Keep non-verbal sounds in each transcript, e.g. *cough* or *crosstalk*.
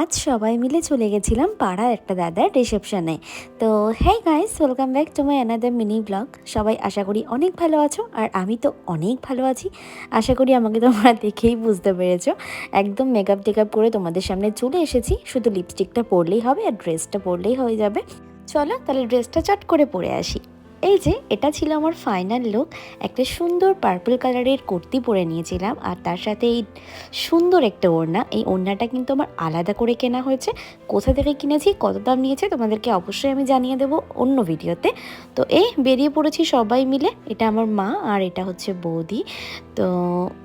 আজ সবাই মিলে চলে গেছিলাম পাড়ার একটা দাদার রিসেপশনে তো হ্যাঁ guys welcome back to my another mini blog সবাই আশা করি অনেক ভালো আছো, আর আমি তো অনেক ভালো আছি। আশা করি আমাকে তোমরা দেখেই বুঝতে পেরেছ। একদম মেকআপ টেকআপ করে তোমাদের সামনে চলে এসেছি। শুধু লিপস্টিকটা পরলেই হবে আর ড্রেসটা পরলেই হয়ে যাবে। চলো, তাহলে ড্রেসটা চট করে পরে আসি। এই যে, এটা ছিল আমার ফাইনাল লুক একটা সুন্দর পার্পল কালারের কুর্তি পরে নিয়েছিলাম আর তার সাথে এই সুন্দর একটা ওড়না। এই ওড়নাটা কিন্তু আমার আলাদা করে কেনা হয়েছে। কোথা থেকে কিনেছি, কত দাম নিয়েছে তোমাদেরকে অবশ্যই আমি জানিয়ে দেবো অন্য ভিডিওতে। তো এই বেরিয়ে পড়েছি সবাই মিলে। এটা আমার মা আর এটা হচ্ছে বৌদি। তো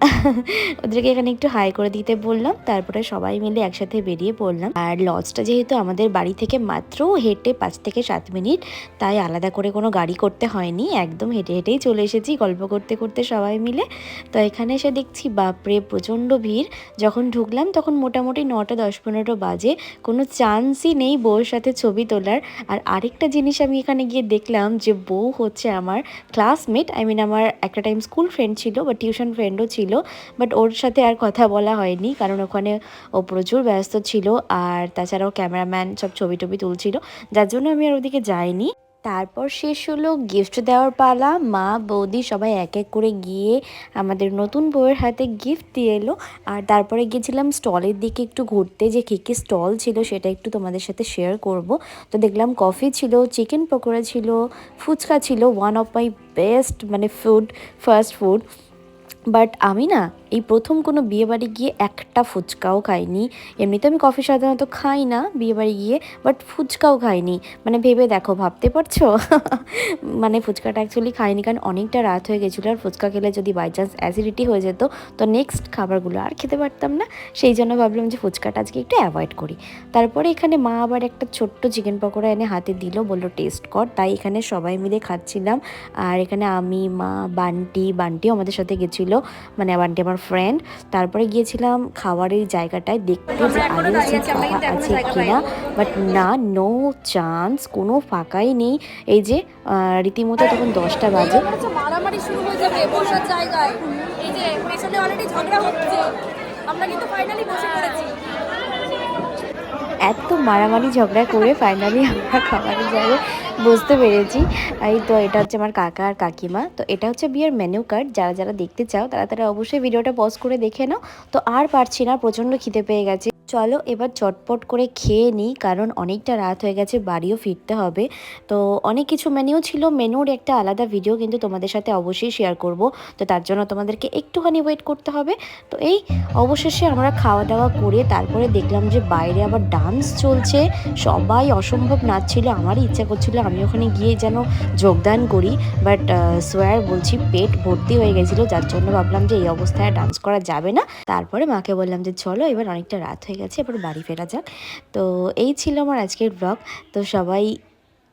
*laughs* ওদেরকে এখানে একটু হাই করে দিতে বললাম। তারপরে সবাই মিলে একসাথে বেরিয়ে পড়লাম। আর লজটা যেহেতু আমাদের বাড়ি থেকে মাত্র হেঁটে পাঁচ থেকে সাত মিনিট, তাই আলাদা করে কোনো গাড়ি করতে হয়নি, একদম হেঁটে হেঁটেই চলে এসেছি, গল্প করতে করতে সবাই মিলে। তো এখানে এসে দেখছি, বাপরে, প্রচণ্ড ভিড়। যখন ঢুকলাম তখন মোটামুটি নটা দশ পনেরো বাজে। কোনো চান্সই নেই বউয়ের সাথে ছবি তোলার। আর আরেকটা জিনিস আমি এখানে গিয়ে দেখলাম যে, বউ হচ্ছে আমার ক্লাসমেট আই মিন আমার একটা টাইম স্কুল ফ্রেন্ড ছিল বা টিউশন ফ্রেন্ডও ছিল। বাট ওর সাথে আর কথা বলা হয়নি, কারণ ওখানে ও প্রচুর ব্যস্ত ছিল। আর তাছাড়াও ক্যামেরাম্যান সব ছবি টবি তুলছিল। যার জন্য আমি আর ওদিকে যাইনি। তারপর শেষ হলো গিফট দেওয়ার পালা। মা, বৌদি সবাই এক এক করে গিয়ে আমাদের নতুন বউয়ের হাতে গিফট দিয়ে এলো। আর তারপরে গিয়েছিলাম স্টলের দিকে একটু ঘুরতে, যে কী কী স্টল ছিল সেটা একটু তোমাদের সাথে শেয়ার করব। তো দেখলাম কফি ছিল চিকেন পকোড়া ছিল, ফুচকা ছিল ওয়ান অফ মাই বেস্ট মানে ফুড ফার্স্ট ফুড বাট আমি না এই প্রথম কোনো বিয়েবাড়ি গিয়ে একটা ফুচকাও খাইনি। এমনিতে আমি কফি সাধারণত খাই না বিয়েবাড়ি গিয়ে বাট ফুচকাও খাইনি। মানে ভেবে দেখো, ভাবতে পারছ? *laughs* মানে ফুচকাটা অ্যাকচুয়ালি খাইনি, কারণ অনেকটা রাত হয়ে গেছিল আর ফুচকা খেলে যদি বাই চান্স অ্যাসিডিটি হয়ে যেত, তো নেক্সট খাবারগুলো আর খেতে পারতাম না। সেই জন্য ভাবলাম যে ফুচকাটা আজকে একটু অ্যাভয়েড করি। তারপরে এখানে মা আবার একটা ছোট্ট চিকেন পকোড়া এনে হাতে দিল, বলল টেস্ট কর। তাই এখানে সবাই মিলে খাচ্ছিলাম। আর এখানে আমি, মা, বান্টি, বান্টিও আমাদের সাথে গেছিল। মানে বান্টি আমার ফ্রেন্ড তারপরে গিয়েছিলাম খাবারের জায়গাটায় দেখতে যে আলু আছে কিনা। বাট না নো চান্স কোনো ফাঁকাই নেই। এই যে রীতিমতো তখন দশটা বাজে। মারামারি শুরু হয়ে যাবে বসার জায়গায়। এই যে অলরেডি ঝগড়া হচ্ছে। আমরা কিন্তু ফাইনালি বসে পড়েছি। এত মারামারি ঝগড়া করে ফাইনালি আমরা খাবারের জায়গায় বুঝতে পেরেছি। এই তো এটা হচ্ছে আমার কাকা আর কাকিমা। তো এটা হচ্ছে বিয়ের মেনু কার্ড যারা যারা দেখতে চাও তারা তারা অবশ্যই ভিডিওটা পজ করে দেখে নাও। তো আর পারছি না, প্রচণ্ড খিদে পেয়ে গেছে। চলো এবার চটপট করে খেয়ে নিই, কারণ অনেকটা রাত হয়ে গেছে, বাড়িও ফিরতে হবে। তো অনেক কিছু মেনুও ছিল মেনুর একটা আলাদা ভিডিও কিন্তু তোমাদের সাথে অবশ্যই শেয়ার করব। তো তার জন্য তোমাদেরকে একটুখানি ওয়েট করতে হবে। তো এই অবশেষে আমরা খাওয়া দাওয়া করে তারপরে দেখলাম যে বাইরে আবার ডান্স চলছে। সবাই অসম্ভব নাচছিল আমারই ইচ্ছা করছিল আমি ওখানে গিয়ে যেন যোগদান করি বাট সোয়ার বলছি পেট ভর্তি হয়ে গেছিল, যার জন্য ভাবলাম যে এই অবস্থায় ডান্স করা যাবে না। তারপরে মাকে বললাম যে চলো এবার অনেকটা রাত হয়ে গেছে এবার বাড়ি ফেরা যাক। তো এই ছিল আমার আজকের ব্লগ। তো সবাই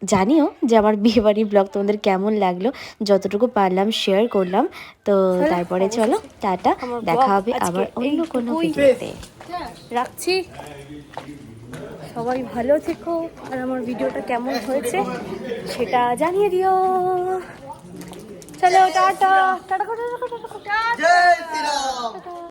জানিও যে আমার বিয়েবাড়ির ব্লগ তোমাদের কেমন লাগল। যতটুকু পারলাম শেয়ার করলাম। তো তারপরে চলো টাটা। দেখা হবে আবার অন্য কোনো ভিডিওতে। রাখছি। সবাই ভালো থেকো। আর আমার ভিডিওটা কেমন হয়েছে সেটা জানিয়ে দিও। চলো টাটা। Tata tata tata